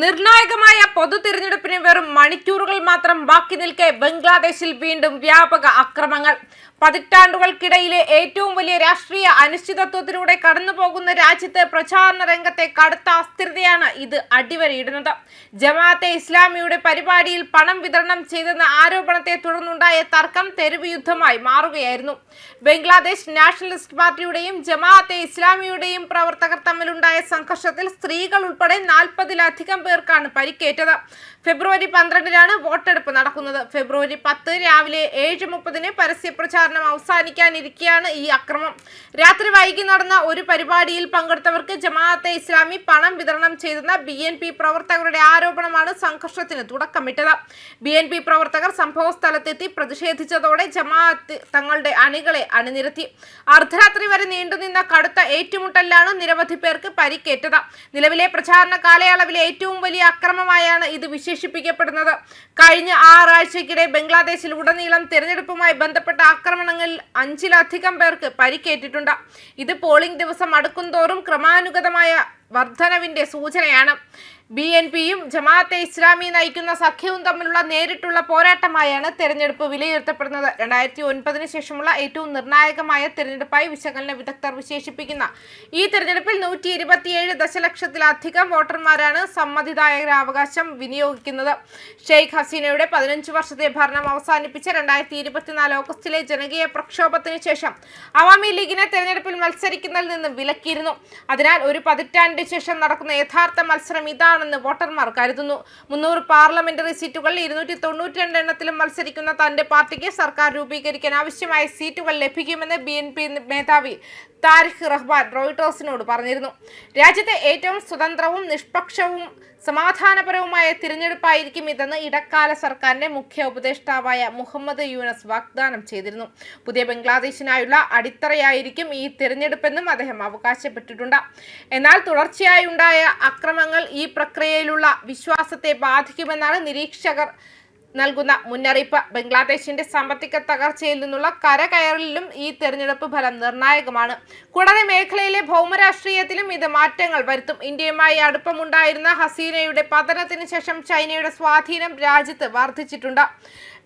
നിർണായകമായ പൊതു തിരഞ്ഞെടുപ്പിന് വെറും മണിക്കൂറുകൾ മാത്രം ബാക്കി നിൽക്കെ ബംഗ്ലാദേശിൽ വീണ്ടും വ്യാപക അക്രമങ്ങൾ. പതിറ്റാണ്ടുകൾക്കിടയിലെ ഏറ്റവും വലിയ രാഷ്ട്രീയ അനിശ്ചിതത്വത്തിലൂടെ കടന്നുപോകുന്ന രാജ്യത്ത് പ്രചാരണ രംഗത്തെ കടുത്ത അസ്ഥിരതയാണ് ഇത് അടിവരയിടുന്നത്. ജമാഅത്തെ ഇസ്ലാമിയുടെ പരിപാടിയിൽ പണം വിതരണം ചെയ്തെന്ന ആരോപണത്തെ തുടർന്നുണ്ടായ തർക്കം തെരുവ് യുദ്ധമായി മാറുകയായിരുന്നു. ബംഗ്ലാദേശ് നാഷണലിസ്റ്റ് പാർട്ടിയുടെയും ജമാഅത്തെ ഇസ്ലാമിയുടെയും പ്രവർത്തകർ തമ്മിലുണ്ടായ സംഘർഷത്തിൽ സ്ത്രീകൾ ഉൾപ്പെടെ നാൽപ്പതിലധികം പേർക്കാണ് പരിക്കേറ്റത്. ഫെബ്രുവരി പന്ത്രണ്ടിനാണ് വോട്ടെടുപ്പ് നടക്കുന്നത്. ഫെബ്രുവരി പത്ത് രാവിലെ ഏഴ് മുപ്പതിന് പരസ്യ പ്രചാരണം അവസാനിക്കാനിരിക്കെയാണ് ഈ അക്രമം. രാത്രി വൈകി നടന്ന ഒരു പരിപാടിയിൽ പങ്കെടുത്തവർക്ക് ജമാഅത്തെ ഇസ്ലാമി പണം വിതരണം ചെയ്തെന്ന ബി എൻ പി പ്രവർത്തകരുടെ ആരോപണമാണ് സംഘർഷത്തിന് തുടക്കമിട്ടത്. ബി എൻ പി പ്രവർത്തകർ സംഭവ സ്ഥലത്തെത്തി പ്രതിഷേധിച്ചതോടെ ജമാഅത്ത് തങ്ങളുടെ അണികളെ അണിനിരത്തി. അർദ്ധരാത്രി വരെ നീണ്ടുനിന്ന കടുത്ത ഏറ്റുമുട്ടലിലാണ് നിരവധി പേർക്ക് പരിക്കേറ്റത്. നിലവിലെ പ്രചാരണ കാലയളവിലെ ഏറ്റവും വലിയ അക്രമമായാണ് ഇത് വിശേഷിപ്പിക്കപ്പെടുന്നത്. കഴിഞ്ഞ ആറാഴ്ചക്കിടെ ബംഗ്ലാദേശിൽ ഉടനീളം തെരഞ്ഞെടുപ്പുമായി ബന്ധപ്പെട്ട ആക്രമണങ്ങളിൽ അഞ്ചിലധികം പേർക്ക് പരിക്കേറ്റിട്ടുണ്ട്. ഇത് പോളിംഗ് ദിവസം അടുക്കുംതോറും ക്രമാനുഗതമായ വർധനവിന്റെ സൂചനയാണ്. ബി എൻ പിയും ജമാഅത്തെ ഇസ്ലാമി നയിക്കുന്ന സഖ്യവും തമ്മിലുള്ള നേരിട്ടുള്ള പോരാട്ടമായാണ് തെരഞ്ഞെടുപ്പ് വിലയിരുത്തപ്പെടുന്നത്. രണ്ടായിരത്തി ഒൻപതിന് ശേഷമുള്ള ഏറ്റവും നിർണായകമായ തെരഞ്ഞെടുപ്പായി വിശകലന വിദഗ്ധർ വിശേഷിപ്പിക്കുന്ന ഈ തെരഞ്ഞെടുപ്പിൽ നൂറ്റി ഇരുപത്തിയേഴ് ദശലക്ഷത്തിലധികം വോട്ടർമാരാണ് സമ്മതിദായകരാവകാശം വിനിയോഗിക്കുന്നത്. ഷെയ്ഖ് ഹസീനയുടെ പതിനഞ്ച് വർഷത്തെ ഭരണം അവസാനിപ്പിച്ച രണ്ടായിരത്തി ഇരുപത്തിനാല് ഓഗസ്റ്റിലെ ജനകീയ പ്രക്ഷോഭത്തിന് ശേഷം അവാമി ലീഗിനെ തെരഞ്ഞെടുപ്പിൽ മത്സരിക്കുന്നതിൽ നിന്ന് വിലക്കിയിരുന്നു. അതിനാൽ ഒരു പതിറ്റാണ്ടിന് ശേഷം നടക്കുന്ന യഥാർത്ഥ മത്സരം ഇതാണെന്ന് വോട്ടർമാർ കരുതുന്നു. മുന്നൂറ് പാർലമെന്ററി സീറ്റുകൾ ഇരുന്നൂറ്റി തൊണ്ണൂറ്റി രണ്ട് എണ്ണത്തിലും മത്സരിക്കുന്ന തന്റെ പാർട്ടിക്ക് സർക്കാർ രൂപീകരിക്കാൻ ആവശ്യമായ സീറ്റുകൾ ലഭിക്കുമെന്ന് ബി എൻ പി മേധാവി താരിഖ് റഹ്മാൻ റോയിട്ടേഴ്സിനോട് പറഞ്ഞിരുന്നു. രാജ്യത്തെ ഏറ്റവും സ്വതന്ത്രവും നിഷ്പക്ഷവും സമാധാനപരവുമായ തിരഞ്ഞെടുപ്പായിരിക്കും ഇതെന്ന് ഇടക്കാല സർക്കാരിന്റെ മുഖ്യ ഉപദേഷ്ടാവായ മുഹമ്മദ് യൂനസ് വാഗ്ദാനം ചെയ്തിരുന്നു. പുതിയ ബംഗ്ലാദേശിനായുള്ള അടിത്തറയായിരിക്കും ഈ തിരഞ്ഞെടുപ്പെന്നും അദ്ദേഹം അവകാശപ്പെട്ടിട്ടുണ്ട്. എന്നാൽ തുടർച്ചയായി ഉണ്ടായ അക്രമങ്ങൾ ഈ പ്രക്രിയയിലുള്ള വിശ്വാസത്തെ ബാധിക്കുമെന്നാണ് നിരീക്ഷകർ നൽകുന്ന മുന്നറിയിപ്പ്. ബംഗ്ലാദേശിന്റെ സാമ്പത്തിക തകർച്ചയിൽ നിന്നുള്ള കരകയറലിലും ഈ തെരഞ്ഞെടുപ്പ് ഫലം നിർണായകമാണ്. കൂടാതെ മേഖലയിലെ ഭൗമരാഷ്ട്രീയത്തിലും ഇത് മാറ്റങ്ങൾ വരുത്തും. ഇന്ത്യയുമായി അടുപ്പമുണ്ടായിരുന്ന ഹസീനയുടെ പതനത്തിന് ശേഷം ചൈനയുടെ സ്വാധീനം രാജ്യത്ത് വർദ്ധിച്ചിട്ടുണ്ട്.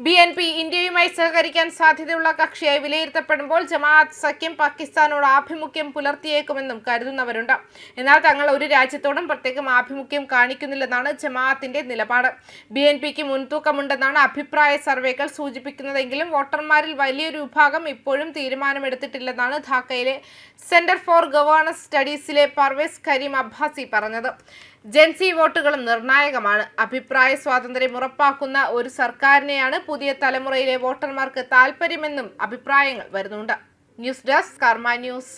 ബി എൻ പി ഇന്ത്യയുമായി സഹകരിക്കാൻ സാധ്യതയുള്ള കക്ഷിയായി വിലയിരുത്തപ്പെടുമ്പോൾ ജമാഅത്ത് സഖ്യം പാകിസ്ഥാനോട് ആഭിമുഖ്യം പുലർത്തിയേക്കുമെന്നും കരുതുന്നവരുണ്ട്. എന്നാൽ തങ്ങൾ ഒരു രാജ്യത്തോടും പ്രത്യേകം ആഭിമുഖ്യം കാണിക്കുന്നില്ലെന്നാണ് ജമാഅത്തിന്റെ നിലപാട്. ബി എൻ പിക്ക് മുൻതൂക്കമുണ്ടെന്നാണ് അഭിപ്രായ സർവേകൾ സൂചിപ്പിക്കുന്നതെങ്കിലും വോട്ടർമാരിൽ വലിയൊരു വിഭാഗം ഇപ്പോഴും തീരുമാനമെടുത്തിട്ടില്ലെന്നാണ് ധാക്കയിലെ സെന്റർ ഫോർ ഗവേണൻസ് സ്റ്റഡീസിലെ പർവേസ് കരീം അബ്ബാസി പറഞ്ഞത്. ജൻസി വോട്ടുകളും നിർണായകമാണ്. അഭിപ്രായ സ്വാതന്ത്ര്യം ഉറപ്പാക്കുന്ന ഒരു സർക്കാരിനെയാണ് പുതിയ തലമുറയിലെ വോട്ടർമാർക്ക് താല്പര്യമെന്നും അഭിപ്രായങ്ങൾ വരുന്നുണ്ട്. News desk Karma news.